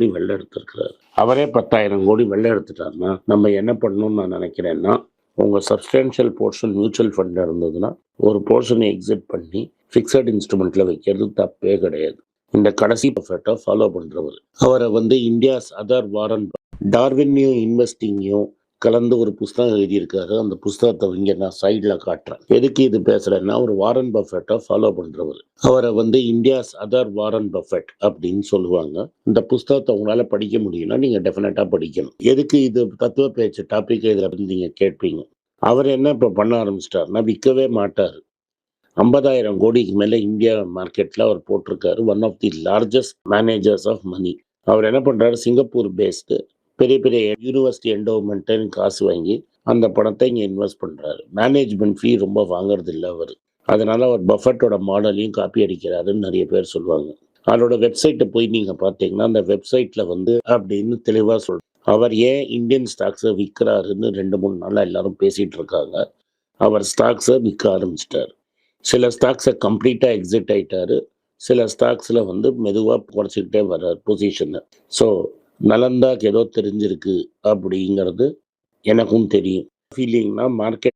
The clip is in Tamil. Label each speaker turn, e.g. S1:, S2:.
S1: கோடி வெள்ளை எடுத்திருக்கிறாரு. அவரே பத்தாயிரம் கோடி வெள்ளை எடுத்துட்டாருன்னா நம்ம என்ன பண்ணணும்னு நான் நினைக்கிறேன்னா உங்கள் சப்ஸ்டான்ஷியல் போர்ஷன் மியூச்சுவல் ஃபண்ட் இருந்ததுன்னா ஒரு போர்ஷனை எக்ஸிட் பண்ணி ஃபிக்ஸட் இன்ஸ்ட்ருமெண்ட்டில் வைக்கிறது தப்பே கிடையாது. இந்த கடைசி பர்ஃபெக்டாக ஃபாலோ பண்ணுறவர் அவரை வந்து இந்தியாஸ் அதர் வாரன் டார்வின்னையும் இன்வெஸ்டிங்கையும் கலந்து ஒரு புஸ்தகம் எழுதியிருக்காரு அந்த புஸ்தகத்தை இங்கே நான் சைடில் காட்டுறேன். எதுக்கு இது பேசுகிறேன்னா ஒரு வாரன் பஃபெட்டை ஃபாலோ பண்ணுறவர் அவரை வந்து இந்தியாஸ் அதர் வாரன் பஃபெட் அப்படின்னு சொல்லுவாங்க. இந்த புஸ்தகத்தை உங்களால் படிக்க முடியும்னா நீங்கள் டெஃபினட்டாக படிக்கணும். எதுக்கு இது தத்துவ பேச்சு டாபிக் இதில் பற்றி நீங்கள் கேட்பீங்க? அவர் என்ன இப்போ பண்ண ஆரம்பிச்சிட்டாருன்னா விற்கவே மாட்டார். ஐம்பதாயிரம் கோடிக்கு மேலே இந்தியா மார்க்கெட்டில் அவர் போட்டிருக்காரு. One of the largest managers of money அவர் என்ன பண்ணுறாரு சிங்கப்பூர் பேஸ்டு பெரிய பெரிய யூனிவர்சிட்டி என்டோமெண்ட்டுன்னு காசு வாங்கி அந்த பணத்தை இங்கே இன்வெஸ்ட் பண்ணுறாரு மேனேஜ்மெண்ட் ஃபீ ரொம்ப வாங்குறது இல்லை அவர். அதனால அவர் பஃபட்டோட மாடலையும் காப்பி அடிக்கிறாருன்னு நிறைய பேர் சொல்லுவாங்க. அவரோட வெப்சைட்டை போய் நீங்கள் பார்த்தீங்கன்னா அந்த வெப்சைட்டில் வந்து அப்படின்னு தெளிவாக சொல் அவர் ஏன் இந்தியன் ஸ்டாக்ஸை விற்கிறாருன்னு ரெண்டு மூணு நாளாக எல்லாரும் பேசிகிட்டு இருக்காங்க. அவர் ஸ்டாக்ஸை விற்க ஆரம்பிச்சிட்டார். சில ஸ்டாக்ஸை கம்ப்ளீட்டாக எக்ஸிட் ஆயிட்டாரு. சில ஸ்டாக்ஸில் வந்து மெதுவாக குறைச்சிக்கிட்டே வர்றார் பொசிஷனை ஸோ நலந்தாக்கு ஏதோ தெரிஞ்சிருக்கு அப்படிங்கிறது எனக்கும் தெரியும். ஃபீலிங்னா மார்க்கெட்